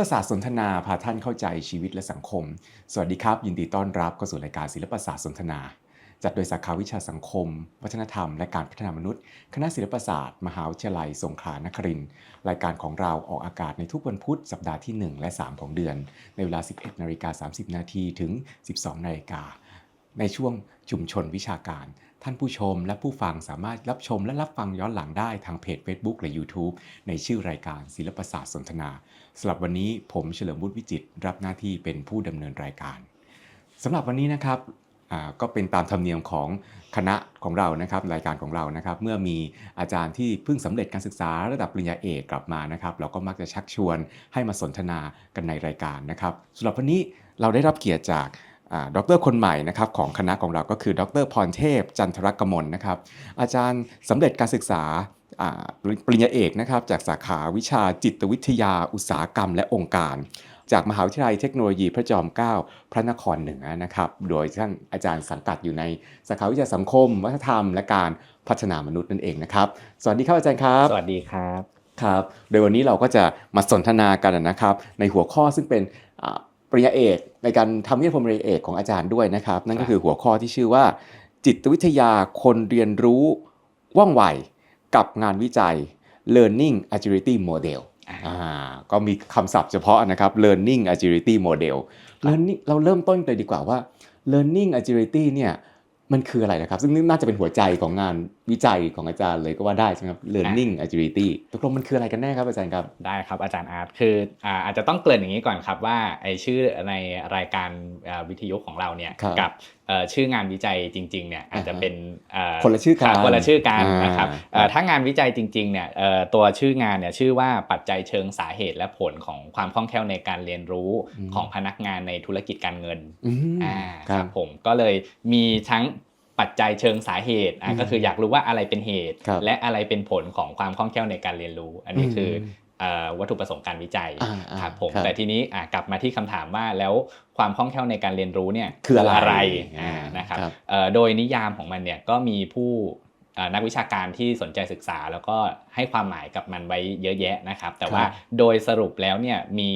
ลปศาสตร์สนทนาพาท่านเข้าใจชีวิตและสังคม สวัสดีครับ ยินดีต้อนรับเข้าสู่รายการศิลปศาสตร์สนทนา จัดโดยสาขาวิชาสังคม วัฒนธรรม และการพัฒนามนุษย์ คณะศิลปศาสตร์ มหาวิทยาลัยสงขลานครินทร์รายการของเราออกอากาศในทุกวันพุธสัปดาห์ที่ 1 และ 3 ของเดือน ในเวลา 11นาฬิกา30 นาทีถึง 12นาฬิกาในช่วงชุมชนวิชาการ ท่านผู้ชมและผู้ฟังสามารถรับชมและรับฟังย้อนหลังได้ทางเพจ Facebook และ YouTube ในชื่อรายการศิลปศาสตร์สนทนา สำหรับวันนี้ผมเฉลิมบุตรวิจิตรับหน้าที่เป็นผู้ดำเนินรายการสำหรับวันนี้นะครับก็เป็นตามธรรมเนียมของคณะของเรานะครับรายการของเรานะครับ เมื่อมีอาจารย์ที่เพิ่งสำเร็จการศึกษาระดับปริญญาเอกกลับมานะครับ เราก็มักจะชักชวนให้มาสนทนากันในรายการนะครับสำหรับวันนี้เราได้รับเกียรติจากอ่าดรคนใหม่นะครับของคณะของเราก็คือ ดรพรเทพจันทรกมลนะครับ อาจารย์สำเร็จการศึกษา ปริญญาเอกนะครับจากสาขาวิชาจิตวิทยาอุตสาหกรรมและองค์การ จากมหาวิทยาลัยเทคโนโลยีพระจอมเกล้าพระนครเหนือนะครับโดยท่านอาจารย์สังกัดอยู่ในสาขาวิชาสังคม วัฒนธรรม และการพัฒนามนุษย์นั่นเองนะครับสวัสดีครับอาจารย์ครับ สวัสดีครับครับโดยวันนี้เราก็จะมาสนทนากันนะครับ ในหัวข้อซึ่งเป็นอ่าปริญญาเอกในการทำวิทยาพลปริญญาเอกของอาจารย์ด้วยนะครับ นั่นก็คือหัวข้อที่ชื่อว่า จิตวิทยาคนเรียนรู้ว่องไว กับงานวิจัย Learning Agility Model อ่าอ่าก็มีคำศัพท์เฉพาะนะครับ Learning Agility Model Learning เราเริ่มต้นเลยดีกว่าว่า Learning Agility เนี่ยมันคืออะไรนะครับ ซึ่งน่าจะเป็นหัวใจของงานวิจัยของอาจารย์เลยก็ว่าได้ใช่ไหมครับ Learning Agility ตกลงมันคืออะไรกันแน่ครับอาจารย์ครับ ได้ครับอาจารย์อาร์ตคืออ่าอาจจะต้องเกริ่นอย่างนี้ก่อนครับว่าไอชื่อในรายการอ่าวิทยุของเราเนี่ยครับกับเอ่อ ชื่องานวิจัยจริงๆเนี่ยอาจจะเป็นเอ่อคนละชื่อกันคนละชื่อกันอ่านนะครับเอ่อถ้างานวิจัยจริงๆเนี่ยเอ่อตัวชื่องานเนี่ยชื่อว่าปัจจัยเชิงสาเหตุและผลของความคล่องแคล่วในการเรียนรู้อืมของพนักงานในธุรกิจการเงินอืมอ่าคครัรับบผมก็เลยมีทั้งปัจจัยเชิงสาเหตุอะอืมก็คืออยากรู้ว่าอะไรเป็นเหตุครับและอะไรเป็นผลของความคล่องแคล่วในการเรียนรู้ อันนี้คืออมเอ่อวัตถุประสงค์การวิจัยอ่าอ่าครับผมครับแต่ทีนี้อะกลับมาที่คำถามว่าแล้ว ความคล่องแคล่วในการเรียนรู้เนี่ยคืออะไรอ่าอ่านนะครับครับเอ่อโดยนิยามของมันเนี่ยก็มีผู้เอ่อนักวิชาการที่สนใจศึกษา แล้วก็ให้ความหมายกับมันไว้เยอะแยะนะครับ แต่ว่าโดยสรุปแล้วเนี่ยมี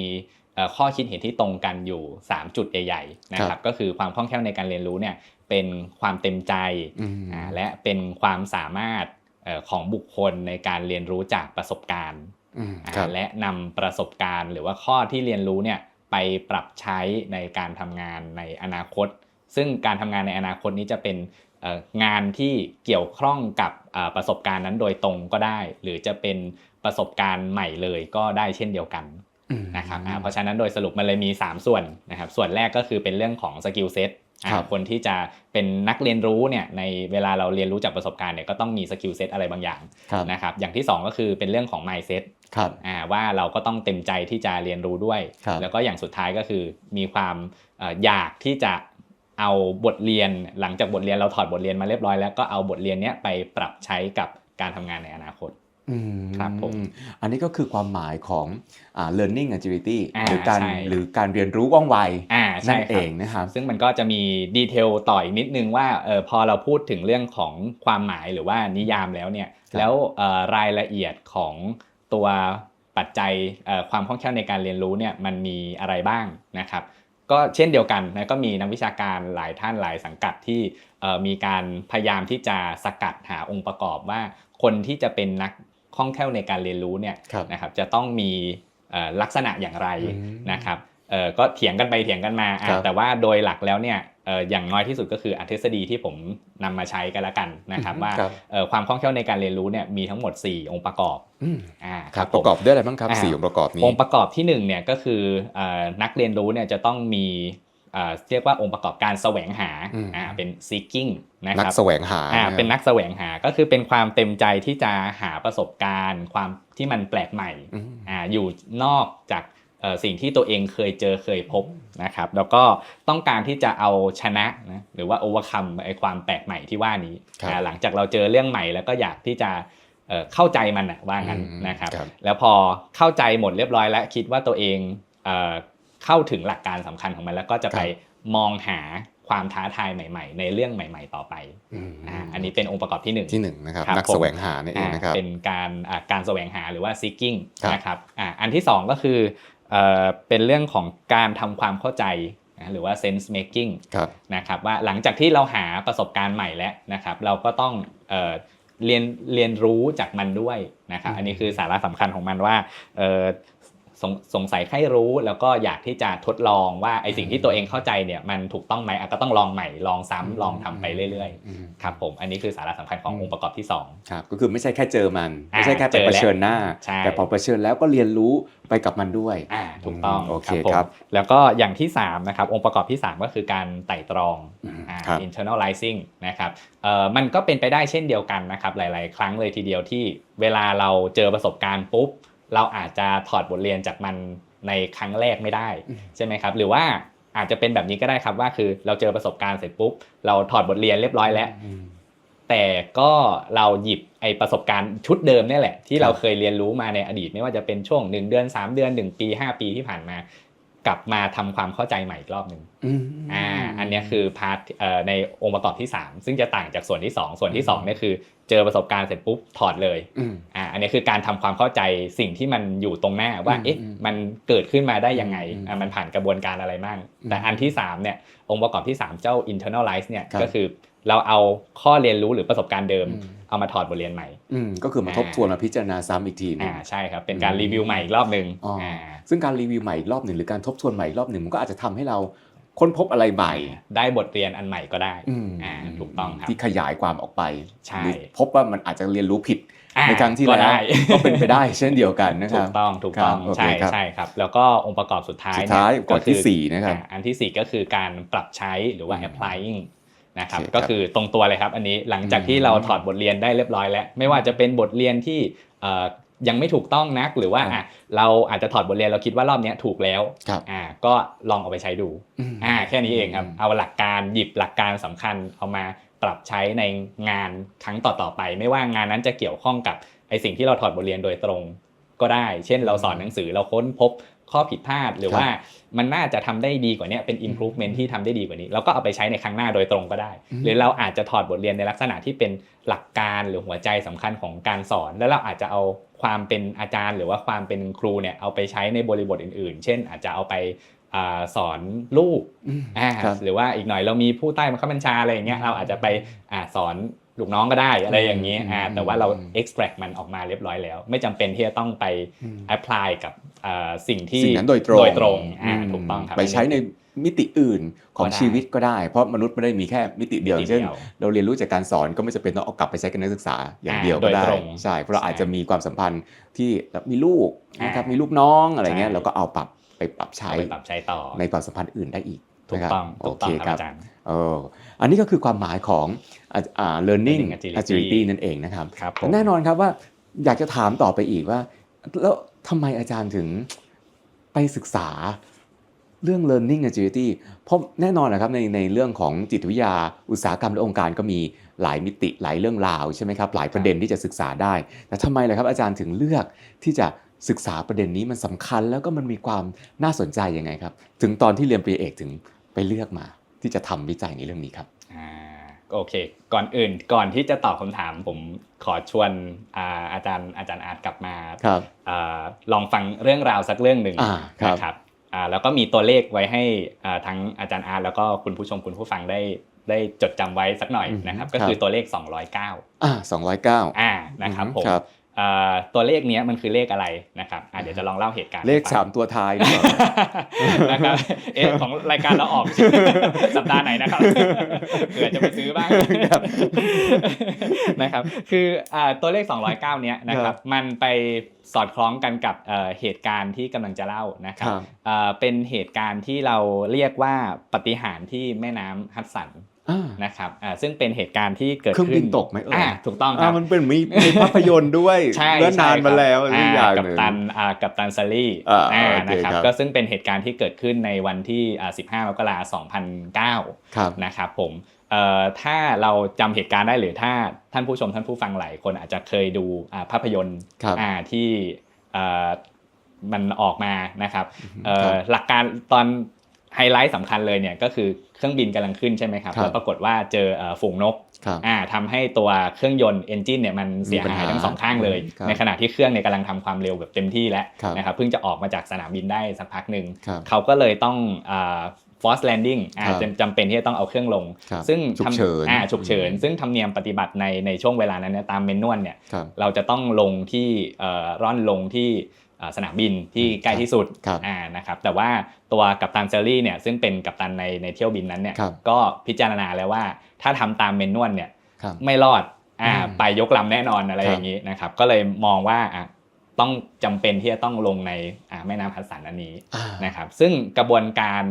เอ่อข้อคิดเห็นที่ตรงกันอยู่ 3 จุดใหญ่ๆนะคครัรับบก็คือความคล่องแคล่วในการเรียนรู้เนี่ยเป็นความเต็มใจอืมอ่าและเป็นความสามารถเอ่อของบุคคลในการเรียนรู้จากประสบการณ์อืมอ่าครับและนำประสบการณ์ หรือว่าข้อที่เรียนรู้เนี่ย ไปปรับใช้ในการทำงานในอนาคต ซึ่งการทำงานในอนาคตนี้จะเป็นเอ่องานที่เกี่ยวข้องกับเอ่อประสบการณ์นั้นโดยตรงก็ได้ หรือจะเป็นประสบการณ์ใหม่เลยก็ได้เช่นเดียวกันอืมนะครับอ่าเพราะฉะนั้นโดยสรุปมันเลยมี 3 ส่วนนะครับส่วนแรกก็คือเป็นเรื่องของสกิลเซ็ตครับคนที่จะเป็นนักเรียนรู้เนี่ยในเวลาเราเรียนรู้จากประสบการณ์เนี่ยก็ต้องมีสกิลเซ็ตอะไรบางอย่างครับนะครับอย่างที่ 2 ก็คือเป็นเรื่องของ mindset ครับอ่าว่าเราก็ต้องเต็มใจที่จะเรียนรู้ด้วยครับแล้วก็อย่างสุดท้ายก็คือมีความเอ่ออยากที่จะเอาบทเรียนหลังจากบทเรียนเราถอดบทเรียนมาเรียบร้อยแล้วก็เอาบทเรียนเนี้ยไปปรับใช้กับการทำงานในอนาคตอืมครับผมอันนี้ก็คือความหมายของอ่า learning agility อ่าหรือการใช่หรือการเรียนรู้ว่องไวอ่าใช่นั่นคเอรับงนะครับซึ่งมันก็จะมีดีเทลต่ออีกนิดนึงว่าเออพอเราพูดถึงเรื่องของความหมายหรือว่านิยามแล้วเนี่ยครับแล้วเอ่อรายละเอียดของ ตัวปัจจัยเอ่อความคล่องแคล่วในการเรียนรู้เนี่ยมันมีอะไรบ้างนะครับก็เช่นเดียวกันนะก็มีนักวิชาการหลายท่านหลายสังกัดที่เอ่อมีการพยายามที่จะสกัดหาองค์ประกอบว่า คนที่จะเป็นนักคล่องแคล่วในการเรียนรู้เนี่ยครับนะครับจะต้องมีเอ่อลักษณะอย่างไรอืมนะครับเอ่อก็เถียงกันไปเถียงกันมาอะครับแต่ว่าโดยหลักแล้วเนี่ยเอ่ออย่างน้อยที่สุดก็คืออทฤษฎีที่ผมนำมาใช้กันละกันนะครับอืมว่าครับเอ่อความคล่องแคล่วในการเรียนรู้เนี่ยมีทั้งหมด 4 องค์ประกอบอืมอ่าครับผปมระกอบด้วยอะไรบ้างครับอ่าสี่องค์ประกอบนี้องค์ประกอบที่1เนี่ยก็คือเอ่อนักเรียนรู้เนี่ยจะต้องมีเอ่อเรียกว่าองค์ประกอบการแสวงหาอืมอ่าเป็น seeking นะคนักรับแสวงหาอ่าะครับเป็นนักแสวงหาก็คือเป็นความเต็มใจที่จะหาประสบการณ์ ความที่มันแปลกใหม่อืมอ่าอยู่นอกจากเอ่อ สิ่งที่ตัวเองเคยเจอเคยพบนะครับ แล้วก็ต้องการที่จะเอาชนะนะหรือว่า overcome ไอ้ความแปลกใหม่ที่ว่านี้ครับอ่าหลังจากเราเจอเรื่องใหม่แล้วก็อยากที่จะเอ่อเข้าใจมันนะว่างั้นอืมนะครับครับ แล้วพอเข้าใจหมดเรียบร้อยแล้วคิดว่าตัวเองเอ่อเข้าถึงหลักการสำคัญของมัน แล้วก็จะไปมองหาความท้าทายใหม่ ๆ ในเรื่องใหม่ ๆ ต่อไปอืมอ่าอันนี้เป็นองค์ประกอบที่หนึ่งที่หนึ่งนะครับครับนักผมแสวงหานี่เองนะครับเป็นการอ่าการแสวงหาหรือว่า seeking ครับนะครับอ่าอันที่ 2 ก็คือ เอ่อเป็นเรื่องของการทำความเข้าใจนะหรือว่า sense making ครับนะครับว่าหลังจากที่เราหาประสบการณ์ใหม่แล้วนะครับเราก็ต้องเอ่อเรียนเรียนรู้จากมันด้วยนะครับอืมอันนี้คือสาระสำคัญของมันว่าเอ่อ สงสงสัยใครรู้แล้วก็อยากที่จะทดลองว่าไอสิ่งที่ตัวเองเข้าใจเนี่ยมันถูกต้องไหมอะก็ต้องลองใหม่ลองซ้ำลองทำไปเรื่อยอืมๆครับผมอันนี้คือสาระสำคัญของอืมองค์ประกอบที่สองครับก็คือไม่ใช่แค่เจอมันอ่าไม่ใช่แค่ไปเจอเผแล้วชิญหน้าใช่แต่พอเผชิญแล้วก็เรียนรู้ไปกับมันด้วยอ่าถูกต้องอืมโอเคผมครับแล้วก็อย่างที่3นะครับองค์ประกอบที่ 3 ก็คือการไต่ตรองอืมอ่าครับ internalizing นะครับเอ่อมันก็เป็นไปได้เช่นเดียวกันนะครับหลาย ๆ ครั้งเลยทีเดียวที่เวลาเราเจอประสบการณ์ปุ๊บ เราอาจจะถอดบทเรียนจากมันในครั้งแรกไม่ได้อืมใช่ไหมครับ หรือว่าอาจจะเป็นแบบนี้ก็ได้ครับว่าคือเราเจอประสบการณ์เสร็จปุ๊บเราถอดบทเรียนเรียบร้อยแล้วอืมแต่ก็เราหยิบไอประสบการณ์ชุดเดิมเนี่ยแหละ ที่ครับเราเคยเรียนรู้มาในอดีต ไม่ว่าจะเป็นช่วง 1 เดือน 3 เดือน 1 ปี 5 ปีที่ผ่านมา กลับมาทำความเข้าใจใหม่อีกรอบหนึ่งอืมอ่า อันเนี้ยคือพาร์ทเอ่อในองค์ประกอบที่ 3 ซึ่งจะต่างจากส่วนที่ 2 ส่วนที่2เนี่ยคือ เจอประสบการณ์เสร็จปุ๊บถอดเลยอืมอ่า อันนี้คือการทำความเข้าใจสิ่งที่มันอยู่ตรงหน้าว่าอืมเอ๊ะอืมมันเกิดขึ้นมาได้ยังไงอืมอ่ามันผ่านกระบวนการอะไรบ้างอืมแต่อันที่3เนี่ย องค์ประกอบที่ 3 เจ้า internalize เนี่ยครับก็คือเราเอาข้อเรียนรู้หรือประสบการณ์เดิมอืม เอามาถอดบทเรียนใหม่อืมก็คือมาทบทวนมาพิจารณาซ้ำอีกทีหนึอ่างใช่ครับเป็นการรีวิวใหม่อีกรอบหนึ่งอ๋ออ่าซึ่งการรีวิวใหม่อีกรอบหนึ่งหรือการทบทวนใหม่อีกรอบหนึ่งมันก็อาจจะทำให้เราค้นพบอะไรใหม่ ได้บทเรียนอันใหม่ก็ได้อืมอ่าถูกต้องครับที่ขยายความออกไปใช่หรือพบว่ามันอาจจะเรียนรู้ผิดอ่าในครั้งที่ก็แล้วได้ก็เป็นไปได้เช่นเดียวกันนะคถูรับกต้องถูกต้องครับโอเคใช่ครับใช่ครับ แล้วก็องค์ประกอบสุดท้ายสุดท้ายเนี่ก่อนที่คืสี่นะครับอ่าอันที่สี่ก็คือการปรับใช้หรือว่าอืม applying นะครับโอเคครับก็คือตรงตัวเลยครับอันนี้หลังจากที่อืมเราถอดบทเรียนได้เรียบร้อยแล้ว ไม่ว่าจะเป็นบทเรียนที่เอ่อยังไม่ถูกต้องนักหรือว่าครับอะเราอาจจะถอดบทเรียนเราคิดว่ารอบเนี้ยถูกแล้วครับอ่าก็ลองเอาไปใช้ดูมอ่าแค่นี้เองครับอืมเอาหลักการหยิบหลักการสำคัญเอามาปรับใช้ในงานครั้งต่อๆไป ไม่ว่างานนั้นจะเกี่ยวข้องกับไอสิ่งที่เราถอดบทเรียนโดยตรงก็ได้ เช่น เราสอนหนังสือเราค้นพบ ข้อผิดพลาด หรือครับว่ามันน่าจะทำได้ดีกว่านี้เป็น improvement ที่ทำได้ดีกว่านี้ เราก็เอาไปใช้ในครั้งหน้าโดยตรงก็ได้อืมหรือเราอาจจะถอดบทเรียนในลักษณะที่เป็นหลักการหรือหัวใจสำคัญของการสอน แล้วเราอาจจะเอาความเป็นอาจารย์ หรือว่าความเป็นครูเนี่ยเอาไปใช้ในบริบทอื่น ๆ เช่น อาจจะเอาไปอ่าสอนลูกอืมอ่าครับหรือว่าอีกหน่อยเรามีผู้ใต้บังคับบัญชาอะไรอย่างเงี้ยเราอาจจะไปอ่าสอน ลูกน้องก็ได้อะไรอย่างนี้อ่าอืมแต่ว่าเราอืม extract มันออกมาเรียบร้อยแล้ว ไม่จำเป็นที่จะต้องไปอืม apply กับอ่าสิ่งที่สิ่งนั้นโดยตรงโดยตรงอ่าอืมถูกต้องครับไปใช้ในมิติอื่นของก็ได้ชีวิตก็ได้ เพราะมนุษย์ไม่ได้มีแค่มิติเดียวมิติเช่นเดียวเราเรียนรู้จากการสอนก็ไม่จำเป็นต้องเอากลับไปใช้กับนักศึกษาอย่างอ่าเดียวก็ได้โดยตรงใช่เพราะเราใช่อาจจะมีความสัมพันธ์ที่มีลูกนะครับอ่ามีมีลูกน้องอะไรเงี้ยใช่เราก็เอาปรับไปปรับใช้เอาไปปรับใช้ต่อในความสัมพันธ์อื่นได้อีกถูกนะครับต้องโอถูกเคต้องคครัรับบอาจารย์เอออันนี้ก็คือความหมายของอ่าอ่า learning Learning agility agility นั่นเองนะครับครับผแต่มแน่นอนครับว่าอยากจะถามต่อไปอีกว่า แล้วทำไมอาจารย์ถึงไปศึกษาเรื่อง learning agility เพราะแน่นอนนะครับในในเรื่องของจิตวิทยาอุตสาหกรรมและองค์การก็มีหลายมิติหลายเรื่องราวใช่ไหมครับหลายประเด็นที่จะศึกษาได้ แต่ทำไมล่ะครับอาจารย์ถึงเลือกที่จะศึกษาประเด็นนี้มันสำคัญแล้วก็มันมีความน่าสนใจยังไงครับ ถึงตอนที่เรียนปริญญาเอกถึงไปเลือกมา ที่จะทำวิจัยในเรื่องนี้ครับอ่า โอเค ก่อนอื่นก่อนที่จะตอบคำถาม ผมขอชวนอ่าอาจารย์อาจารย์อาร์ตกลับมาครับอ่าลองฟังเรื่องราวสักเรื่องหนึ่งอ่าครับนะครับอ่าแล้วก็มีตัวเลขไว้ให้อ่าทั้งอาจารย์อาร์ตแล้วก็คุณผู้ชมคุณผู้ฟังได้ได้จดจำไว้สักหน่อยอืมนะครับครับ ก็คือตัวเลข 209อ่าสองร้อยเก้าอ่านะครับผมครับอ่า ตัวเลขเนี้ยมันคือเลขอะไรนะครับอ่าเดี๋ยวจะลองเล่าเหตุการณ์ เลขให้ฟังสามตัวท้ายหรือเปล่านะครับเอะของรายการเราออกสัปดาห์ไหนนะครับเผื่อจะไปซื้อบ้างครับนะครับคืออ่าตัวเลข 209เนี้ยนะคครัรับบมันไปสอดคล้องกันกับเอ่อเหตุการณ์ที่กำลังจะเล่านะคครับรับอ่าเป็นเหตุการณ์ที่เราเรียกว่าปาฏิหารย์ที่แม่น้ำฮัดสันอ่า นะครับอ่าซึ่งเป็นเหตุการณ์ที่เกิดเครื่องขึ้บินตกไหมเอ่ยอ่าถูกต้องคอ่ารับมันเป็นมีมีภาพยนตร์ด้วยใช่เมื่อนานมาแล้วใช่นี่คอรับย่างกัหปนึ่งตันอ่ากับตันซารี่อ่าอ่าโอเคนะครับครับก็ซึ่งเป็นเหตุการณ์ที่เกิดขึ้นในวันที่อ่า15มกราคม2009ครับนะครับผมเอ่อถ้าเราจำเหตุการณ์ได้หรือถ้าท่านผู้ชมท่านผู้ฟังหลายคนอาจจะเคยดูอ่าภาพยนตร์ครับอ่าที่เอ่อมันออกมานะครับเอ่ครัอบหลักการตอนไฮไลท์สำคัญเลยเนี่ยก็คือ เครื่องบินกำลังขึ้นใช่ไหมครับครับแล้วปรากฏว่าเจอเอ่อฝูงนกครับอ่าทำให้ตัวเครื่องยนต์เอนจินเนี่ยมันเสียหายทั้งสองข้างเลยครับในขณะที่เครื่องเนี่ยกำลังทำความเร็วแบบเต็มที่แล้วครับนะครับเพิ่งจะออกมาจากสนามบินได้สักพักหนึ่งครับเขาก็เลยต้องอ่า force landing อ่าครับจำจำเป็นที่จะต้องเอาเครื่องลงครับซึ่งฉุกเฉินทำอ่าฉุกเฉิน ซึ่งธรรมเนียมปฏิบัติในในช่วงเวลานั้นเนี่ยตามเมนนวลเนี่ยครับเราจะต้องลงที่เอ่อร่อนลงที่เอ่อ สนามบินที่ใกล้ที่สุดครับอ่านะครับแต่ว่าตัวกัปตันเซอรี่เนี่ยซึ่งเป็นกัปตันในในเที่ยวบินนั้นเนี่ยครับก็พิจารณาแล้วว่าถ้าทำตามเมนนวลเนี่ยครับไม่รอดอ่าอืมไปยกลำแน่นอนอะไรครับอย่างนี้นะครับก็เลยมองว่าอะต้องจำเป็นที่จะต้องลงในอ่าแม่น้ำฮัดสันอันนี้อ่านะครับซึ่งกระบวนการ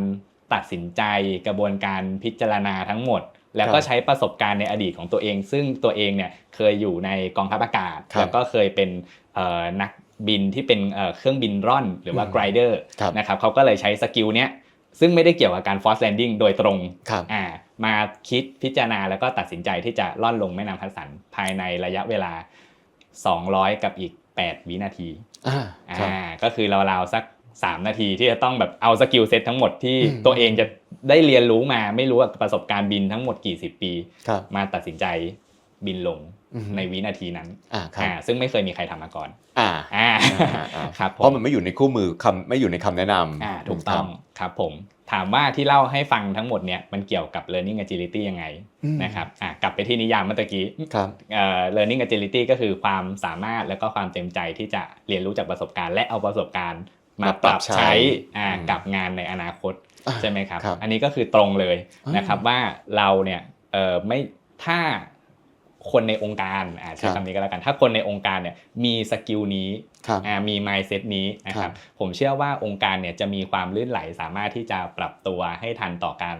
ตัดสินใจกระบวนการพิจารณาทั้งหมด แล้วก็ครับใช้ประสบการณ์ในอดีตของตัวเอง ซึ่งตัวเองเนี่ยเคยอยู่ในกองทัพอากาศครับแล้วก็เคยเป็นเอ่อนัก บินที่เป็นเอ่อเครื่องบินร่อน หรือว่าอืมไกรเดอร์ครับนะครับเขาก็เลยใช้สกิลเนี้ยซึ่งไม่ได้เกี่ยวกับการ force landing โดยตรงครับอ่ามาคิดพิจารณาแล้วก็ตัดสินใจที่จะล่อนลงแม่น้ำฮัดสันภายในระยะเวลา 200 กับอีก 8 วินาทีอ่าครับอ่าก็คือราวๆสัก 3 นาทีที่จะต้องแบบเอาสกิลเซ็ตทั้งหมดที่อืมตัวเองจะได้เรียนรู้มาไม่รู้ว่าประสบการณ์บินทั้งหมดกี่สิบปีครับมาตัดสินใจ บินลงอืมในวินาทีนั้นอ่าครับอ่าซึ่งไม่เคยมีใครทำมาก่อน อ่าอ่าอ่าอ่าครับผเพราะมมันไม่อยู่ในคู่มือคำไม่อยู่ในคำแนะนำอ่าถูกต้องครับผมถามว่าที่เล่าให้ฟังทั้งหมดเนี่ยมันเกี่ยวกับ learning agility ยังไงอืมนะครับอ่ากลับไปที่นิยามเมื่อตะกี้ครับเอ่อ learning agility ก็คือความสามารถและก็ความเต็มใจที่จะเรียนรู้จากประสบการณ์ และเอาประสบการณ์มามาปปรัรับบใช้ใช้อ่าอืมกับงานในอนาคตอ่าใช่ไหมครับครับ อันนี้ก็คือตรงเลยอ่านนะครับว่าเราเนี่ยเอ่อไม่ถ้า คนในองค์การอ่าใช้ครับคำนี้ก็แล้วกัน ถ้าคนในองค์การเนี่ยมีสกิลนี้ครับอ่ามี mindset นี้นะคครัรับบผมเชื่อว่าองค์การเนี่ยจะมีความลื่นไหลสามารถที่จะปรับตัวให้ทันต่อการ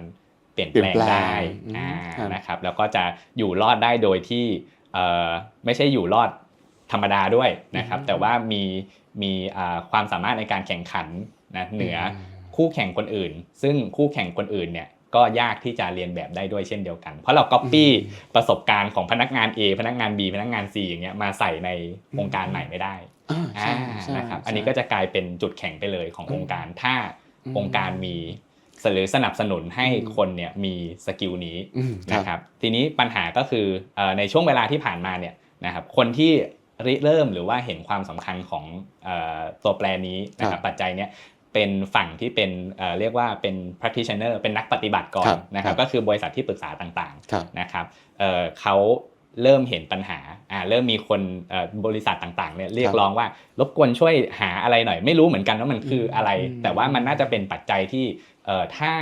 เปลี่ยนแปลงเปลี่ยนแปลงได้อืมอ่าครับนะครับแล้วก็จะอยู่รอดได้โดยที่เอ่อไม่ใช่อยู่รอดธรรมดาด้วยนะครับอืมแต่ว่ามีมีอ่าความสามารถในการแข่งขันนะเหนืออคู่แข่งคนอื่น ซึ่งคู่แข่งคนอื่นเนี่ย ก็ยากที่จะเรียนแบบได้ด้วยเช่นเดียวกัน เพราะเราก๊อปปี้ประสบการณ์ของพนักงาน A พนักงาน B พนักงาน C อย่างเงี้ยมาใส่ในองค์การใหม่ไม่ได้อ่าอ่าใช่ใช่นะครับใช่อันนี้ก็จะกลายเป็นจุดแข็งไปเลยของอืมองค์การถ้าอืมองค์การมีหรือสนับสนุนให้อืมคนเนี่ยมีสกิลนี้อืมนะครับทีนี้ปัญหาก็คือเอ่อในช่วงเวลาที่ผ่านมาเนี่ยนะครับคนที่ริเริ่มหรือว่าเห็นความสำคัญของเอ่อตัวแปรนี้นะครับปัจจัยเนี้ย เป็นฝั่งที่เป็นเอ่อเรียกว่าเป็น practitioner เป็นนักปฏิบัติก่อครันบนะครับครับก็คือบริษัทที่ปรึกษาต่างครับๆนะครับเอ่อเขาเริ่มเห็นปัญหาอ่าเริ่มมีคนเอ่อบริษัทต่างๆเนี่ยเรียคกรับร้องว่ารบกวนช่วยหาอะไรหน่อย ไม่รู้เหมือนกันว่ามันคืออะไรอืมแต่ว่ามันน่าจะเป็นปัจจัยที่เอ่อถ้า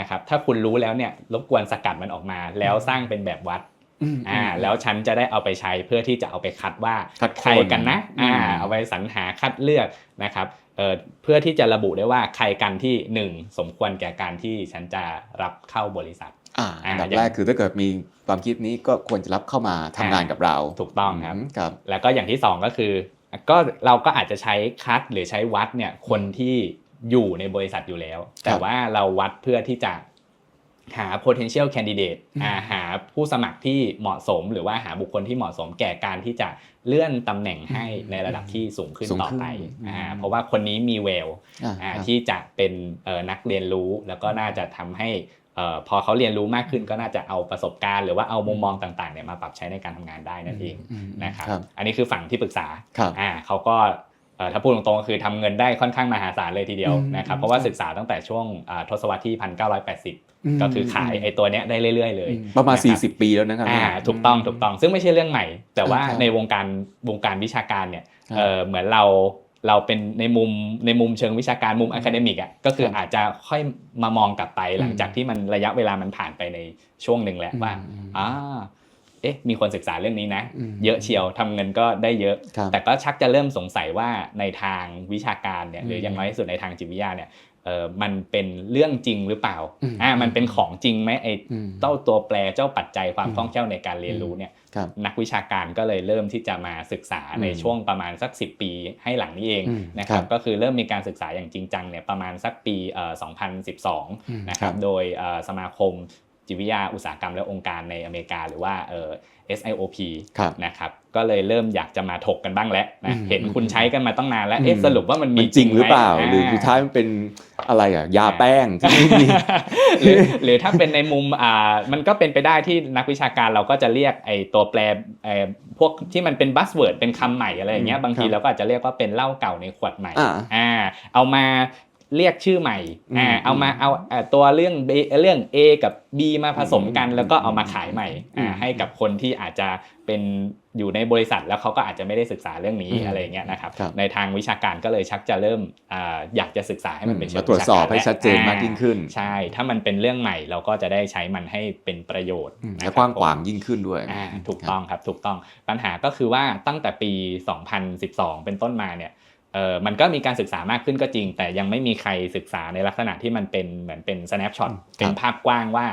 นะครับถ้าคุณรู้แล้วเนี่ยรบกวนสกัดมันออกมา แล้วสร้างเป็นแบบวัด อืมอ่าแล้วฉันจะได้เอาไปใช้เพื่อที่จะเอาไปคัดว่าคัดคนใครกันนะอ่าอืมเอาไปสรรหาคัดเลือกนะครับเอ่อเพื่อที่จะระบุได้ว่าใครกันที่หนึ่งสมควรแก่การที่ฉันจะรับเข้าบริษัทอ่าอ่าอันดับอย่างแรกคือถ้าเกิดมีความคิดนี้ก็ควรจะรับเข้ามาทำงานกับเรา ถูกต้องครับมครับ แล้วก็อย่างที่สองก็คือ ก็เราก็อาจจะใช้คัดหรือใช้วัดเนี่ยคนที่อยู่ในบริษัทอยู่แล้ว แต่ว่าเราวัดเพื่อที่จะ หา potential candidate อืมอ่าหาผู้สมัครที่เหมาะสม หรือว่าหาบุคคลที่เหมาะสมแก่การที่จะเลื่อนตำแหน่งให้ในระดับที่สูงขึ้นสูงต่อขึ้นไปอืมอ่าเพราะว่าคนนี้มีเวลอ่าอ่าครับที่จะเป็นเอ่อนักเรียนรู้แล้วก็น่าจะทำให้เอ่อพอเขาเรียนรู้มากขึ้นก็น่าจะเอาประสบการณ์หรือว่าเอามุมมองต่างๆเนี่ยมาปรับใช้ในการทำงานได้นั่นเองมนะครับครับอันนี้คือฝั่งที่ปรึกษาครับอ่าเขาก็เอ่อ ถ้าพูดตรงๆก็คือทำเงินได้ค่อนข้างมหาศาลเลยทีเดียวอืมนะครับเพราะว่าครับศึกษาตั้งแต่ช่วงอ่าทศวรรษที่ 1980มก็คือขายไอ้ตัวเนี้ยได้เรื่อยๆเลยอืมประมาณนคบ40 ปีแล้วนะครับอ่าเนี่ยถูกต้องถูกต้องซึ่งไม่ใช่เรื่องใหม่ แต่ว่าอ่าครับในวงการวงการวิชาการเนี่ยครับเออเหมือนเราเราเป็นในมุมในมุมเชิงวิชาการมุมอะคาเดมิกอะก็คือครับอาจจะค่อยมามองกลับไปหลังอืมจากที่มันระยะเวลามันผ่านไปในช่วงหนึ่งแล้วว่าอืมอ่า เอ๊ะมีคนศึกษาเรื่องนี้นะอืมเยอะเชียวทำเงินก็ได้เยอะครับแต่ก็ชักจะเริ่มสงสัยว่าในทางวิชาการเนี่ยหรือมอย่างน้อยที่สุดในทางจิตวิทยาเนี่ยเออมันเป็นเรื่องจริงหรือเปล่าอืมอ่ามันเป็นของจริงไหมไอ้อืมเจ้าตัวแปรเจ้าปัจจัยความอืมคล่องแคล่วในการเรียนรู้เนี่ยครับนักวิชาการก็เลยเริ่มที่จะมาศึกษาอืมในช่วงประมาณสัก 10 ปีให้หลังนี้เองอืมนะครับครับก็คือเริ่มมีการศึกษาอย่างจริงจังเนี่ยประมาณสักปีเอ่ออืม2012 นะคครัรับบโดยเอ่อสมาคม จิตวิทยาอุตสาหกรรมและองค์การในอเมริกาหรือว่าเอ่อ SIOP ครับนะครับก็เลยเริ่มอยากจะมาถกกันบ้างแล้วนะอืมเห็นคุณใช้กันมาตั้งนานแล้วอืมเอ๊ะสรุปว่ามันมัมีนจริงหรือเปล่าไมหรือสุดท้ายมันเป็นอะไรอะยาแป้งที่ไม่มีหรือหรือถ้าเป็นในมุมอ่ามันก็เป็นไปได้ที่นักวิชาการเราก็จะเรียกไอ้ตัวแปรไอ้พวกที่มันเป็นบัสเวิร์ดเป็นคำใหม่อะไรอย่างเงี้อืยมบางทีครับเราก็อาจจะเรียกว่าเป็นเหล้าเก่าในขวดใหม่อ่าอ่าเอามา เรียกชื่อใหม่อ่าอืมเอามาเอาเอ่อตัวเรื่อง B เรื่อง A กับ B มาผสมกันอืมแล้วก็เอามาขายใหม่อ่าอืมให้กับคนที่อาจจะเป็นอยู่ในบริษัทแล้วเขาก็อาจจะไม่ได้ศึกษาเรื่องนี้อืมอะไรอย่างเงี้ยนะครับครับในทางวิชาการก็เลยชักจะเริ่มอ่าอยากจะศึกษาให้มันเป็นเชิงมาตรวจสอบให้วิชาการชัดเจนมากยิ่งขึ้น ใช่ ถ้ามันเป็นเรื่องใหม่เราก็จะได้ใช้มันให้เป็นประโยชน์อืมนะคและรับกว้างขวางยิ่งขึ้นด้วยอ่าถูกต้องครับถูกต้องปัญหาก็คือว่าตั้งแต่ปี 2012 เป็นต้นมาเนี่ย เออมันก็มีการศึกษามากขึ้นก็จริง แต่ยังไม่มีใครศึกษาในลักษณะที่มันเป็นเหมือนเป็น snapshot เป็นภาพกว้างว่า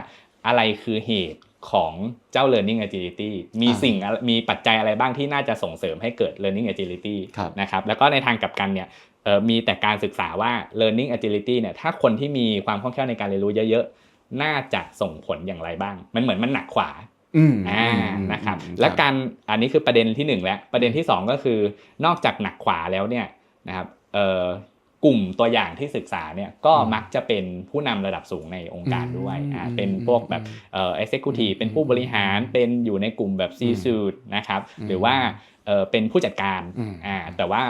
อะไรคือเหตุของเจ้า learning agility มีอ่าสิ่งอะไรมีปัจจัยอะไรบ้างที่น่าจะส่งเสริมให้เกิด learning agility ครับนะครับแล้วก็ในทางกลับกันเนี่ยเอ่อมีแต่การศึกษาว่า learning agility เนี่ยถ้าคนที่มีความคล่องแคล่วในการเรียนรู้เยอะๆ น่าจะส่งผลอย่างไรบ้าง มันเหมือนมันหนักขวาอืมอ่าอืมนะครับอืมและการอันนี้คือประเด็นที่หนึ่งแล้วประเด็นที่สองก็คือนอกจากหนักขวาแล้วเนี่ย นะครับเอ่อกลุ่มตัวอย่างที่ศึกษาเนี่ยก็มักจะเป็นผู้นำระดับสูงในองค์การด้วยอ่าเป็นพวกแบบเอ่อ executive เป็นผู้บริหารเป็นอยู่ในกลุ่มแบบ C suite นะครับอืมหรือว่าเอ่อเป็นผู้จัดการอืมอ่าแต่ว่า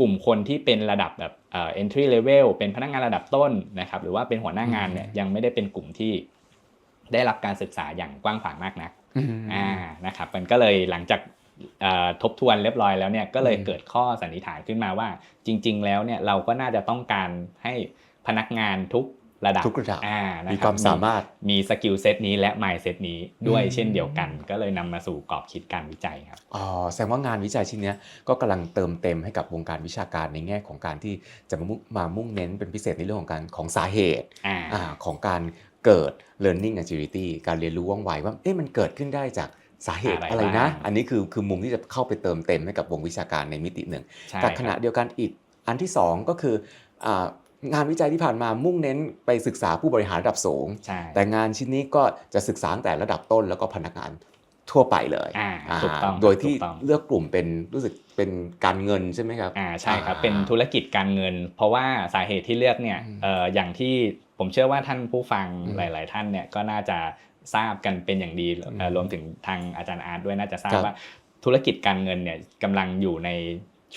กลุ่มคนที่เป็นระดับแบบเอ่อ entry level เป็นพนักงานระดับต้นนะครับหรือว่าเป็นหัวหน้างานเนี่ยยังไม่ได้เป็นกลุ่มที่ได้รับการศึกษาอย่างกว้างขวางมากนักอืมอ่านะครับมันก็เลยหลังจากเอ่อ ทบทวนเรียบร้อยแล้วเนี่ยก็เลยอืมเกิดข้อสันนิษฐานขึ้นมาว่า จริง ๆ แล้วเนี่ยเราก็น่าจะต้องการให้พนักงานทุกระดับทุกระดับอ่านะมีรับความสามารถมีสกิลเซตนี้และ mindset นี้ด้วยอืมเช่นเดียวกัน ก็เลยนำมาสู่กรอบคิดการวิจัยครับอ๋อแสดงว่างานวิจัยชิ้นเนี้ยก็กำลังเติมเต็มให้กับวงการวิชาการในแง่ของการที่จะมามุ่งมามุ่งเน้นเป็นพิเศษในเรื่องของการของสาเหตุอ่าอ่าของการเกิด learning agility การเรียนรู้ว่องไวว่าเอ๊ะมันเกิดขึ้นได้จาก สาเหตุอะไรอะไรนะบ้างอันนี้คือคือมุมที่จะเข้าไปเติมเต็มให้กับวงวิชาการในมิติหนึ่งใช่แต่ขณะครับเดียวกันอีกอันที่สองก็คืออ่างานวิจัยที่ผ่านมามุ่งเน้นไปศึกษาผู้บริหารระดับสูงใช่แต่งานชิ้นนี้ก็จะศึกษาตั้งแต่ระดับต้นแล้วก็พนักงานทั่วไปเลยอ่าอ่าถูกต้องโดยที่ถูกต้องเลือกกลุ่มเป็นรู้สึกเป็นการเงินใช่ไหมครับอ่าใช่ครับอ่าเป็นธุรกิจการเงิน เพราะว่าสาเหตุที่เลือกเนี่ยอืมเอ่ออย่างที่ผมเชื่อว่าท่านผู้ฟังอืมหลาย ๆ ท่านเนี่ยก็น่าจะ ทราบกันเป็นอย่างดีเอ่ออืมรวมถึงทางอาจารย์อาร์ตด้วยน่าจะทราบครับว่าธุรกิจการเงินเนี่ยกำลังอยู่ใน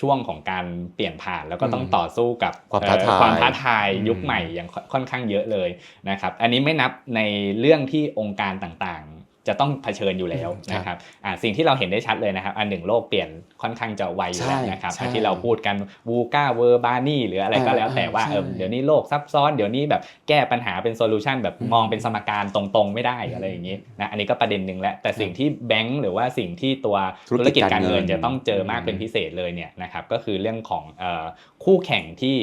ช่วงของการเปลี่ยนผ่านแล้วก็ต้องอืมต่อสู้กับความท้าทายเอ่อความท้าทายอืมยุคใหม่อย่างค่อนค่อนข้างเยอะเลยนะครับ อันนี้ไม่นับในเรื่องที่องค์การต่างๆ จะต้องเผชิญอยู่แล้วนะครับอ่าสิ่งที่เราเห็นได้ชัดเลยนะครับ อันหนึ่งโลกเปลี่ยนค่อนข้างจะไวอยู่แล้วนะครับใช่อันที่เราพูดกันวูก้าเวอร์บานี่หรืออะไรก็แล้วแต่ว่าอ่าเออใช่เดี๋ยวนี้โลกซับซ้อนเดี๋ยวนี้แบบแก้ปัญหาเป็นโซลูชันแบบอืมมองเป็นสมการตรงๆ ไม่ได้อะไรอย่างนี้นะอันนี้ก็ประเด็นหนึ่งแหละแต่สิ่งที่แบงก์หรือว่าสิ่งที่ตัวธุรธุรกิกิจจกาการรเงิเงินนจะต้องเจอมากอืมเป็นพิเศษเลยเนี่ยนะครับก็คือเรื่องของเอ่อคู่แข่งที่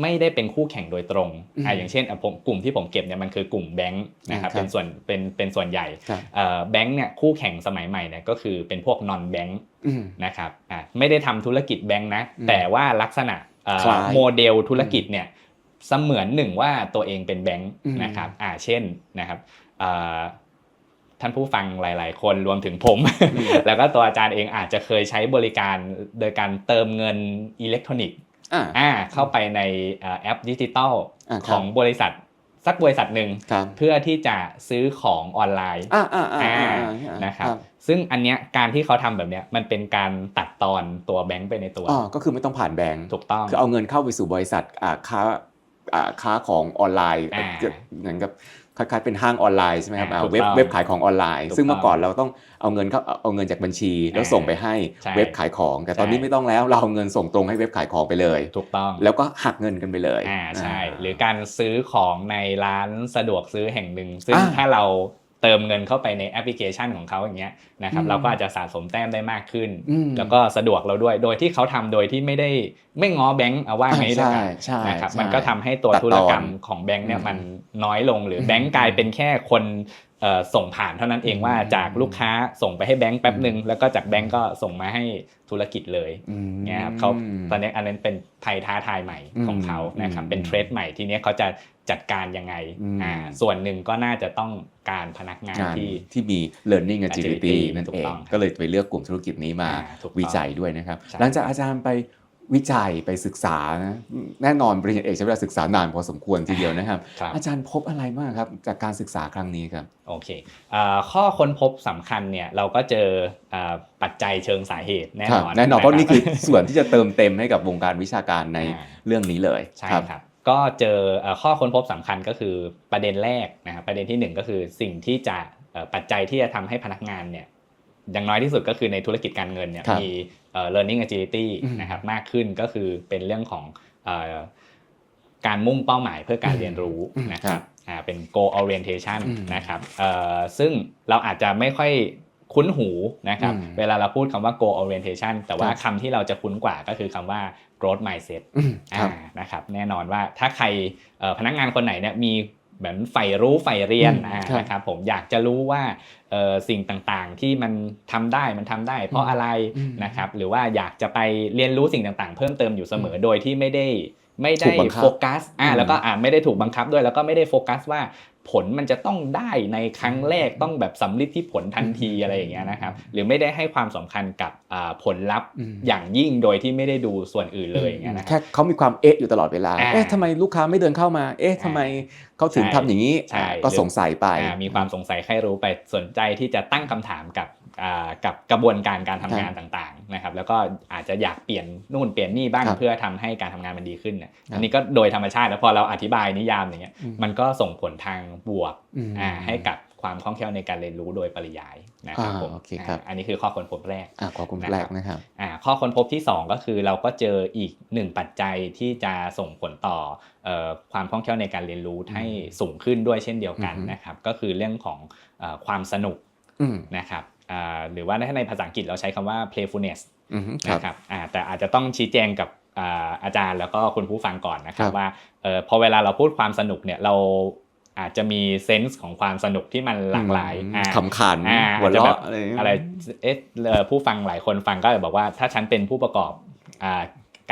ไม่ได้เป็นคู่แข่งโดยตรงอืมอ่าอย่างเช่นอะผมกลุ่มที่ผมเก็บเนี่ยมันคือกลุ่มแบงก์นะครับครับเป็นส่วนเป็นเป็นส่วนใหญ่ครับเอ่อแบงก์เนี่ยคู่แข่งสมัยใหม่เนี่ยก็คือเป็นพวกนอนแบงก์อืมนะครับอะไม่ได้ทำธุรกิจแบงก์นะอืมแต่ว่าลักษณะเอ่อคล้ายโมเดลธุรกิจเนี่ยเสมือนหนึ่งว่าตัวเองเป็นแบงค์อืมนะครับอ่าเช่นนะครับเอ่อท่านผู้ฟังหลาย ๆ คนรวมถึงผมอืมแล้วก็ตัวอาจารย์เองอาจจะเคยใช้บริการโดยการเติมเงินอิเล็กทรอนิกส์ อ่าอ่าเข้าไปในเอ่อแอปดิจิตอลอ่าครับของบริษัทสักบริษัทหนึ่งครับเพื่อที่จะซื้อของออนไลน์อ่าอ่าอ่าอ่าอ่าอ่านะครับซึ่งอันเนี้ยการที่เขาทำแบบเนี้ยมันเป็นการตัดตอนตัวแบงค์ไปในตัวอ๋อก็คือไม่ต้องผ่านแบงก์ถูกต้องคือเอาเงินเข้าไปสู่บริษัทอ่าค้าอ่าค้าของออนไลน์อ่าเหมือนกับ คล้ายๆเป็นห้างออนไลน์ใช่ไหมครับอ่าอ่าถูกเว็บต้องเว็บขายของออนไลน์ถูกซึ่งเมื่อต้องก่อนเราต้องเอาเงินเข้าเอาแล้วเงินจากบัญชี แล้วอ่าส่งไปให้ใช่เว็บขายของ แต่ตอนนี้ใช่ไม่ต้องแล้วเราเอาเงินส่งตรงให้เว็บขายของไปเลย ถูกต้อง แล้วก็หักเงินกันไปเลยอ่าใช่าหรือการซื้อของในร้านสะดวกซื้อแห่งหนึ่งซึ่งอ่าถ้าเรา เติมเงินเข้าไปในแอปพลิเคชันของเขาอย่างเงี้ยนะครับอืมเราก็อาจจะสะสมแต้มได้มากขึ้นอืมแล้วก็สะดวกเราด้วยโดยที่เขาทำโดยที่ไม่ได้ไม่ง้อแบงก์เอาว่างี้ด้วยกันใช่นะครับใช่มันก็ทำให้ตัวตัดตอนธุรกรรมของแบงก์เนี่ยอืมมันน้อยลงหรืออมแบงก์กลายเป็นแค่คนเอ่อส่งผ่านเท่านั้นเองว่าอืมจากลูกค้าส่งไปให้แบงค์แป๊บหนึ่งแล้วก็จากแบงค์ก็ส่งมาให้ธุรกิจเลยอืมเนี่ยครับเขาตอนนี้อันนั้นเป็นภัยท้าทายใหม่ของเขานะครับอืมเป็นเทรดใหม่ทีเนี้ยเขาจะจัดการยังไงอืมอ่าส่วนหนึ่งก็น่าจะต้องการพนักงานงานที่ที่มี learning agility agility นั่นถูเอกงต้องก็เลยไปเลือกกลุ่มธุรกิจนี้มาอ่าถูกต้องวิจัยด้วยนะครับใช่หลังจากอาจารย์ไป วิจัยไปศึกษานะแน่นอนปริญญาเอกใช้เวลาศึกษานานพอสมควรทีเดียวนะครับครับอาจารย์พบอะไรบ้างครับจากการศึกษาครั้งนี้ครับโอเคเอ่อข้อค้นพบสำคัญเนี่ยเราก็เจอเอ่อปัจจัยเชิงสาเหตุแน่นอนแน่นอนเพราะนี่บคือส่วนที่จะเติมเต็มให้กับวงการวิชาการในอ่าเรื่องนี้เลยใช่ครับก็เจอเอ่อข้อค้นพบสำคัญก็คือประเด็นแรกนะครับประเด็นที่หนึ่งก็คือสิ่งที่จะเอ่อปัจจัยที่จะทำให้พนักงานเนี่ยอย่างน้อยที่สุดก็คือในธุรกิจการเงินเนี่ยครับมีเอ่อ learning agility อืมนะครับมากขึ้นก็คือเป็นเรื่องของเอ่อการมุ่งเป้าหมายเพื่อการเรียนรู้อืมนะคครัรับบอ่าเป็น goal orientation อืมนะครับเอ่อซึ่งเราอาจจะไม่ค่อยคุ้นหูนะครับอืมเวลาเราพูดคำว่า goal orientation แต่ว่าครับคำที่เราจะคุ้นกว่าก็คือคำว่า growth mindset อืมคอ่ารับนะครับแน่นอนว่าถ้าใครเอ่อพนักงานคนไหนเนี่ยมี เหมือนใฝ่รู้ใฝ่เรียนอืมอ่าครับนะครับผมอยากจะรู้ว่าเอ่อสิ่งต่างๆที่มันทำได้มันทำได้ เพราะอะไรอืมนะครับหรือว่าอยากจะไปเรียนรู้สิ่งต่างๆ เพิ่มเติมอยู่เสมอโดยที่ไม่ได้ไม่ถูได้กบังคับโฟกัสอ่าอืมแล้วก็อ่าไม่ได้ถูกบังคับด้วยแล้วก็ไม่ได้โฟกัสว่า ผลมันจะต้องได้ในครั้งแรกต้องแบบสำลิดที่ผลทันทีอะไรอย่างเงี้ยนะครับ หรือไม่ได้ให้ความสำคัญกับอ่าผลลัพธ์อืมอย่างยิ่งโดยที่ไม่ได้ดูส่วนอื่นเลยอย่างเงี้ยนะครับแค่เขามีความเอ๊ะอยู่ตลอดเวลาอ่าเอ๊ะทำไมลูกค้าไม่เดินเข้ามา เอ๊ะทำไมเขาถึงใช่ทำอย่างนี้ใช่ก็สงสัยไปอ่ามีความสงสัยใครรู้ไปสนใจที่จะตั้งคำถามกับอ่า กับกระบวนการการทำงานต่างๆนะครับแล้วก็อาจจะอยากเปลี่ยนนู่นเปลี่ยนนี่บ้างครับเพื่อทำให้การทำงานมันดีขึ้นเนี่ยครับอันนี้ก็โดยธรรมชาติแล้วพอเราอธิบายนิยามอย่างเงี้ยอืมมันก็ส่งผลทางบวกอืมอ่าให้กับความคล่องแคล่วในการเรียนรู้โดยปริยายนะครับอ่าผมโอเคครับอ่าอันนี้คือข้อค้นพบแรกอ่าขอบคุณนะครับแรกนะครับอ่าข้อค้นพบที่ 2 ก็คือเราก็เจออีกหนึ่งปัจจัยที่จะส่งผลต่อเอ่อความคล่องแคล่วในการเรียนรู้ให้สูงขึ้นด้วยเช่นเดียวกันอือฮึนะครับก็คือเรื่องของเอ่อความสนุกอืมนะครับอ่า หรือว่าถ้าในภาษาอังกฤษเราใช้คำว่า playfulness อืมครับนะครับอ่าแต่อาจจะต้องชี้แจงกับอ่าอาจารย์แล้วก็คุณผู้ฟังก่อนนะครับครับว่าเอ่อพอเวลาเราพูดความสนุกเนี่ยเราอาจจะมีเซนส์ของความสนุกที่มันหลากหลายอืมอ่าขำขันอ่าหัวอาจจะแบเราะบอะไรอย่างเงี้ยอะไรเอ๊ะเอ่อผู้ฟังหลายคนฟังก็จะบอกว่าถ้าฉันเป็นผู้ประกอบอ่า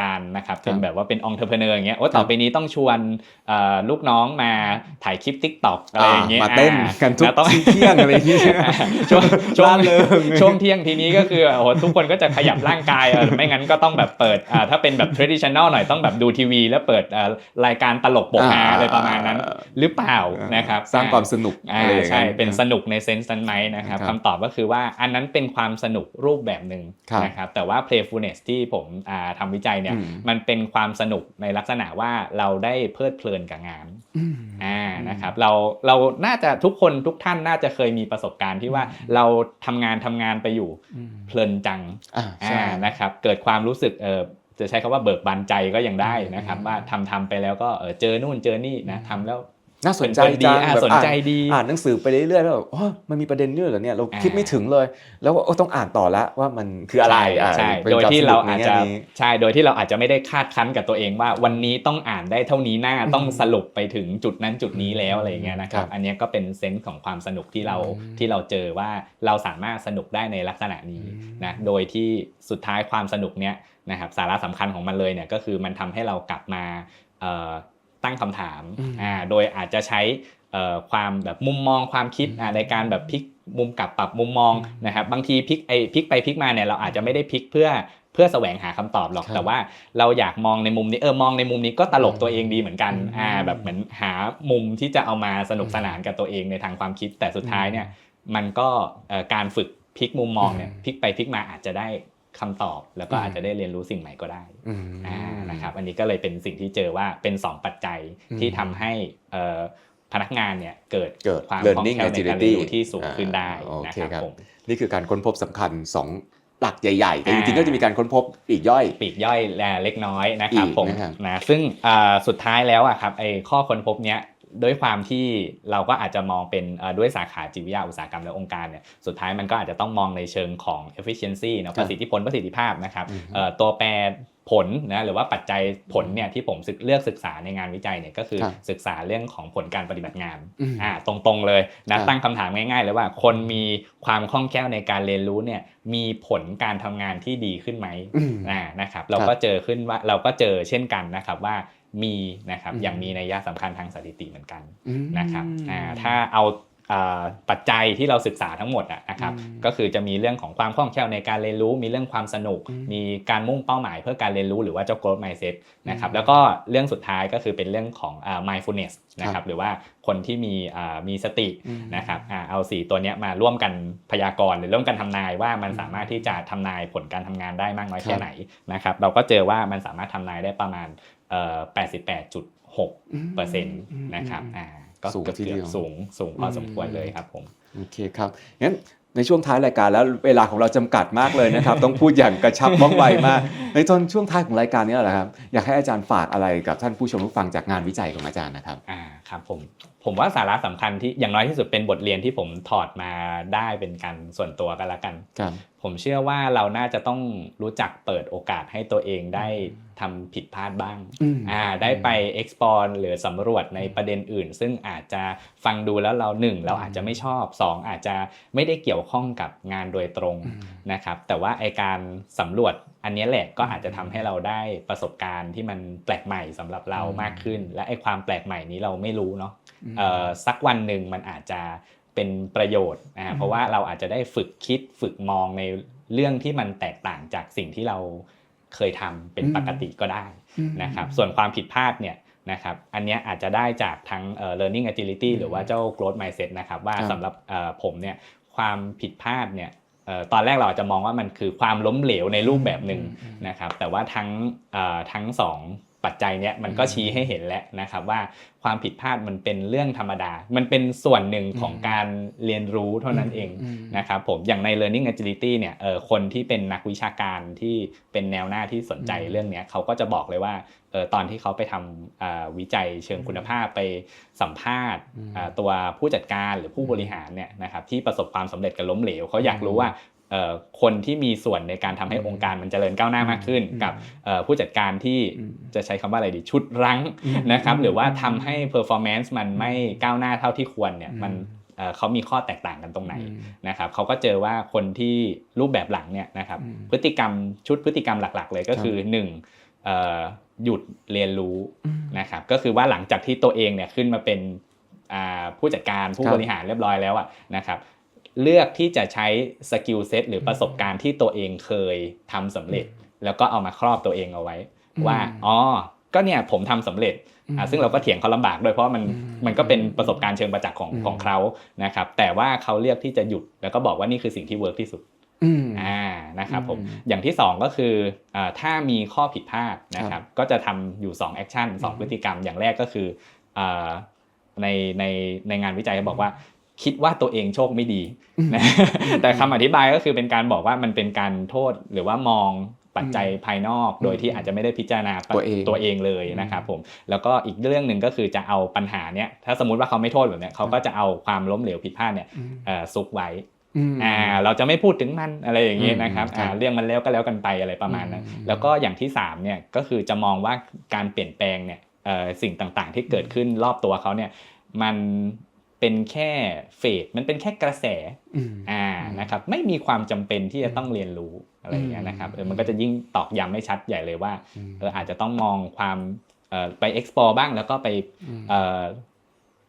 การนะครับเป็นแบบว่าเป็นองค์เทอร์เพเนอร์อย่างเงี้ยโอ้ต่อไปนี้ต้องชวนเอ่อลูกน้องมาถ่ายคลิป t ิ k t o k อะไรอย่างเงี้ยมาเต้นอ่กันทุกแล้วต้องเที่ยงอะไรอย่างเงี้ยช่วงช่วงร่าเริงช่วงเที่ยงทีนี้ก็คือโอ้โหทุกคนก็จะขยับร่างกายเออไม่งั้นก็ต้องแบบเปิดอ่าถ้าเป็นแบบ traditional หน่อยต้องแบบดูทีวี แล้วเปิดอ่ารายการตลกปกหาอ่าอะไรประมาณนั้น หรือเปล่านะครับสร้างความสนุกอ่าอะไรอย่างใช่เงี้ยเป็นสนุกในเซนส์นั้นไหมนะครับครับคำตอบก็คือว่าอันนั้นเป็นความสนุกรูปแบบหนึ่งครับนะครับแต่ว่า playfulness ที่ผมอ่าทำวิจัยเนี่ยอืมมันเป็นความสนุกในลักษณะว่าเราได้เพลิดเพลินกับงานอืมอ่านะครับเราเราน่าจะทุกคนทุกท่านน่าจะเคยมีประสบการณ์ที่ว่าเราทำงานทำงานไปอยู่อืมเพลินจังอ่าใช่อ่านะครับเกิดความรู้สึกเออจะใช้คำว่าเบิกบานใจก็ยังได้นะครับอืมว่าทำทำไปแล้วก็เออเจอนู่นเจอนี่นะทำแล้ว น่าสนใจเป็นคนดีจังอ่าแบบสนใจอ่าดีอ่านหนังสือไปเรื่อยๆแล้วแบบอ๋อมันมีประเด็นนี้เหรอเนี่ยเราอ่าคิดไม่ถึงเลย แล้วก็โอ้ต้องอ่านต่อแล้วว่ามันคืออะไรอ่าใช่เป็นโดยควมที่สนุเรากในอาจแง่จะนี้ใช่โดยที่เราอาจจะไม่ได้คาดคั้นกับตัวเองว่าวันนี้ต้องอ่านได้เท่านี้หน้าต้องสรุปไปถึงจุดนั้นจุดนี้แล้วอะไรอย่างเงี้ยนะครัครับบอันเนี้ยก็เป็นเซนส์ของความสนุกที่เราอืมที่เราเจอว่าเราสามารถสนุกได้ในลักษณะนี้อืมนะโดยที่สุดท้ายความสนุกเนี้ยนะครับสาระสำคัญของมันเลยเนี่ยก็คือมันทำให้เรากลับมาเอ่อ ตั้งคำถามอืมอ่าโดยอาจจะใช้เอ่อความแบบมุมมองความคิดอ่าในการแบบพลิกมุมกลับปรับมุมมองนะครับบางทีพลิกไอพลิกไปพลิกมาเนี่ยเราอาจจะไม่ได้พลิกเพื่อเพื่อแสวงหาคำตอบหรอกครับแต่ว่าเราอยากมองในมุมนี้เออมองในมุมนี้ก็ตลกตัวเองดีเหมือนกันอืมอ่าแบบเหมือนหามุมที่จะเอามาสนุกสนานกับตัวเองในทางความคิดแต่สุดท้ายเนี่ยมันก็เอ่อการฝึกพลิกมุมมองเนี่ยอืมพลิกไปพลิกมาอาจจะได้ คำตอบแล้วก็อืมอาจจะได้เรียนรู้สิ่งใหม่ก็ได้อืมอ่านะครับอันนี้ก็เลยเป็นสิ่งที่เจอว่าเป็น 2 ปัจจัยอืมที่ทำให้เอ่อพนักงานเนี่ยเกิดเกิดความคล่อง learning แคล่วในการ agility เรียนรู้ที่สูงขึ้นได้อ่านะโอเคครับครับผมนี่คือการค้นพบสำคัญสองหลักใหญ่ๆ แต่จอ่าริงๆก็จะมีการค้นพบอีกย่อยปีกย่อยแลเล็กน้อยนะครับอีกผมนะครับนะซึ่งอ่าสุดท้ายแล้วอะครับไอ้ข้อค้นพบเนี้ย ด้วยความที่เราก็อาจจะมองเป็นเอ่อด้วยสาขาจิตวิทยาอุตสาหกรรมและองค์การเนี่ยสุดท้ายมันก็อาจจะต้องมองในเชิงของ efficiency เนอะครับประสิทธิผลประสิทธิภาพนะครับอืมเอ่อตัวแปรผลนะหรือว่าปัจจัยผลเนี่ยที่ผมศึกเลือกศึกษาในงานวิจัยเนี่ยก็คือครับศึกษาเรื่องของผลการปฏิบัติงานอืมอ่าตรงๆเลยครันะบตั้งคำถามง่ายๆเลยว่า คนมีความคล่องแคล่วในการเรียนรู้เนี่ยมีผลการทำงานที่ดีขึ้นไหมอืมอ่านะครับเราก็เจอขึ้นว่าเราก็เจอเช่นกันนะครับว่า มีนะครับอืมอย่างมีนัยสำคัญทางสถิติเหมือนกันอืมนะครับอ่าถ้าเอาอ่าปัจจัยที่เราศึกษาทั้งหมดอะนะครับอืมก็คือจะมีเรื่องของความคล่องแคล่วในการเรียนรู้ มีเรื่องความสนุกอืมมีการมุ่งเป้าหมายเพื่อการเรียนรู้หรือว่าเจ้า growth mindset นะครับอืมแล้วก็เรื่องสุดท้ายก็คือเป็นเรื่องของอ่า mindfulness นะครับหรือว่าคนที่มีอ่ามีสติอืมนะครับอ่าเอาสี่ตัวเนี้ยมาร่วมกันพยากรณ์หรือร่วมกันทำนายว่ามันอืมสามารถที่จะทำนายผลการทำงานได้มากน้อยครับแค่ไหนนะครับเราก็เจอว่ามันสามารถทำนายได้ประมาณเอ่อ 88.6เปอร์เซ็นต์นะครับอืมอ่าก็สูงเกือบทีเดียวๆสูงสูงพอสมควรอืมเลยครับผมโอเคครับงั้นในช่วงท้ายรายการแล้วเวลาของเราจำกัดมากเลยนะครับ ต้องพูดอย่างกระชับว่องไวมาก ในตอนช่วงท้ายของรายการนี้แหละครับอยากให้อาจารย์ฝากอะไรกับท่านผู้ชมผู้ฟังจากงานวิจัยของอาจารย์นะครับอ่าครับผมผมว่าสาระสำคัญที่อย่างน้อยที่สุดเป็นบทเรียนที่ผมถอดมาได้เป็นการส่วนตัวกันละกันครับผมเชื่อว่าเราน่าจะต้องรู้จักเปิดโอกาสให้ตัวเองได้ ทำผิดพลาดบ้างอืมอ่าได้ไป explore หรือสำรวจในประเด็นอื่น ซึ่งอาจจะฟังดูแล้วเราหนึ่งเราอาจจะไม่ชอบสองอาจจะไม่ได้เกี่ยวข้องกับงานโดยตรงอืมนะครับแต่ว่าไอการสำรวจอันเนี้ยแหละก็อาจจะทำให้เราได้ประสบการณ์ที่มันแปลกใหม่สำหรับเราอืมมากขึ้น และไอความแปลกใหม่นี้เราไม่รู้เนาะอืมเอ่อสักวันหนึ่งมันอาจจะเป็นประโยชน์นะฮะเพราะว่าเราอาจจะได้ฝึกคิดฝึกมองในเรื่องที่มันแตกต่างจากสิ่งที่เรา เคยทำเป็นอืมปกติก็ได้อืมนะครับส่วนความผิดพลาดเนี่ยนะครับอันเนี้ยอาจจะได้จากทั้งเอ่อ learning agility อืมหรือว่าเจ้า growth mindset นะครับว่าครับสำหรับเอ่อผมเนี่ยความผิดพลาดเนี่ยเอ่อตอนแรกเราอาจจะมองว่ามันคือความล้มเหลวในรูปแบบหนึ่งอืมนะครับแต่ว่าทั้งเอ่อทั้งสอง ปัจจัยเนี้ยมันก็อืมชี้ให้เห็นแล้วนะครับว่าความผิดพลาดมันเป็นเรื่องธรรมดา มันเป็นส่วนหนึ่งของอืมการเรียนรู้เท่านั้นเองมนะครับผมอย่างใน learning agility เนี่ยเออคนที่เป็นนักวิชาการที่เป็นแนวหน้าที่สนใจอืมเรื่องเนี้ยเขาก็จะบอกเลยว่าเออตอนที่เขาไปทำอ่าวิจัยเชิงคุณภาพไปสัมภาษณ์อืมอ่าตัวผู้จัดการหรือผู้บริหารเนี่ยนะครับที่ประสบความสำเร็จกับล้มเหลวเขาอยากรู้ว่าเอ่อ คนที่มีส่วนในการทำให้อืมองค์การมันเจริญก้าวหน้ามากขึ้นอืมกับเอ่อผู้จัดการที่อืมจะใช้คำว่าอะไรดีชุดรั้งอืมนะครับหรือว่าอืมทำให้ performance มันไม่ก้าวหน้าเท่าที่ควรเนี่ยมันอืมเอ่อเขามีข้อแตกต่างกันตรงไหนอืมนะครับเขาก็เจอว่าคนที่รูปแบบหลังเนี่ยนะครับอืมพฤติกรรมชุดพฤติกรรมหลัก ๆ เลยก็คือหนึ่งเอ่อหยุดเรียนรู้อืมนะครับก็คือว่าหลังจากที่ตัวเองเนี่ยขึ้นมาเป็นอ่าผู้จัดการผู้ครับบริหารเรียบร้อยแล้วอะนะครับ เลือกที่จะใช้สกิลเซ็ตหรือประสบการณ์ที่ตัวเองเคยทำสำเร็จ แล้วก็เอามาครอบตัวเองเอาไว้อืมว่าอ๋อก็เนี่ยผมทำสำเร็จอ่าซึ่งเราก็เถียงเขาลำบากด้วยเพราะมันอืมมันก็เป็นประสบการณ์เชิงประจักษ์ของอืมของเขานะครับแต่ว่าเขาเลือกที่จะหยุดแล้วก็บอกว่านี่คือสิ่งที่เวิร์กที่สุดอืมอ่านะครับผมอืมอย่างที่ 2 ก็คืออ่าถ้ามีข้อผิดพลาดนะครับก็จะทำอยู่2แอคชั่นสองอืมพฤติกรรมอย่างแรกก็คืออ่าในในในงานวิจัยเขาบอกว่า คิดว่าตัวเองโชคไม่ดีนะแต่คำอธิบายก็คือเป็นการบอกว่ามันเป็นการโทษหรือว่ามองปัจจัยภายนอกโดยที่อาจจะไม่ได้พิจารณาตัวเองตัวเองเลยนะครับผมแล้วก็อีกเรื่องหนึ่งก็คือจะเอาปัญหาเนี้ยถ้าสมมติว่าเขาไม่โทษแบบเนี้ยเขาก็จะเอาความล้มเหลวผิดพลาดเนี่ยอืมเอ่อซุกไว้อืมอ่าเราจะไม่พูดถึงมันอะไรอย่างนี้อืมนะครับครับอ่าเรื่องมันแล้วก็แล้วกันไปอะไรประมาณนั้นอืมแล้วก็อย่างที่3เนี่ยก็คือจะมองว่าการเปลี่ยนแปลงเนี่ยเอ่อสิ่งต่างๆ ที่เกิดขึ้นรอบตัวเขาเนี่ยมัน เป็นแค่เฟดมันเป็นแค่กระแสอืมอ่านะครับไม่มีความจำเป็นที่จะต้องเรียนรู้อะไรอย่างเงี้ยนะครับเออมันก็จะยิ่งตอกย้ำให้ชัดใหญ่เลยว่าอืมเอออาจจะต้องมองความเอ่อไป explore บ้างแล้วก็ไปอืมเอ่อ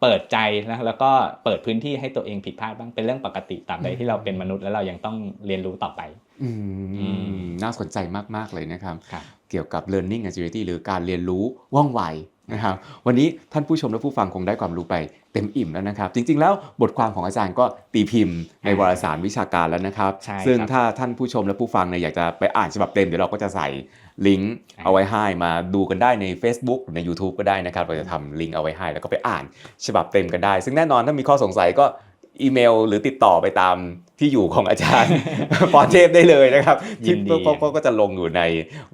เปิดใจนะแล้วก็เปิดพื้นที่ให้ตัวเองผิดพลาดบ้างเป็นเรื่องปกติตามใดที่เราเป็นมนุษย์แล้วเรายังต้องเรียนรู้ต่อไปอือืมน่าสนใจมาก ๆ เลยนะครับครับ เกี่ยวกับ learning agility หรือการเรียนรู้ว่องไว นะครับวันนี้ท่านผู้ชมและผู้ฟังคงได้ความรู้ไปเต็มอิ่มแล้วนะครับ จริงๆ แล้วบทความของอาจารย์ก็ตีพิมพ์ในวารสารวิชาการแล้วนะครับใช่ครับซึ่งถ้าท่านผู้ชมและผู้ฟังเนี่ยอยากจะไปอ่านฉบับเต็มเดี๋ยวเราก็จะใส่ลิงก์อ่าเอาไว้ให้มาดูกันได้ใน Facebook หรือใน YouTube ก็ได้นะครับ เราจะทำลิงก์เอาไว้ให้ แล้วก็ไปอ่านฉบับเต็มกันได้ ซึ่งแน่นอนถ้ามีข้อสงสัยก็อีเมล หรือติดต่อไปตามที่อยู่ของอาจารย์ปอเทพได้เลยนะครับยิที่นดีเพราะเพราะก็จะลงอยู่ใน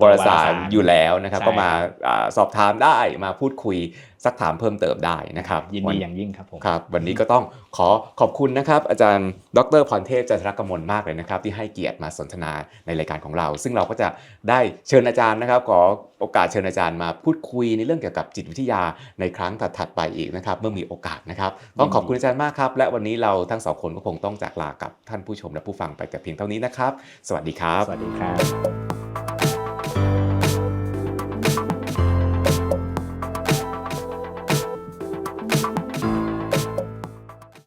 วารสารวารสารอยู่แล้วนะครับใช่ก็มาอ่าสอบถามได้มาพูดคุยสักถามเพิ่มเติมได้นะครับยินวัดีอย่างยิ่งครับผมครับ วันนี้ก็ต้องขอขอบคุณนะครับ อาจารย์ ดรพรเทพจันทรกมลมากเลยนะครับ ที่ให้เกียรติมาสนทนาในรายการของเรา ซึ่งเราก็จะได้เชิญอาจารย์นะครับ ขอโอกาสเชิญอาจารย์มาพูดคุยในเรื่องเกี่ยวกับจิตวิทยาในครั้งถัดๆไปอีกนะครับ เมื่อมีโอกาสนะครับ ต้องขอบคุณอาจารย์มากครับ และวันนี้เราทั้งสองคนก็คงต้องจากลากับท่านผู้ชมและผู้ฟังไปแต่เพียงเท่านี้นะครับ สวัสดีครับ สวัสดีครับ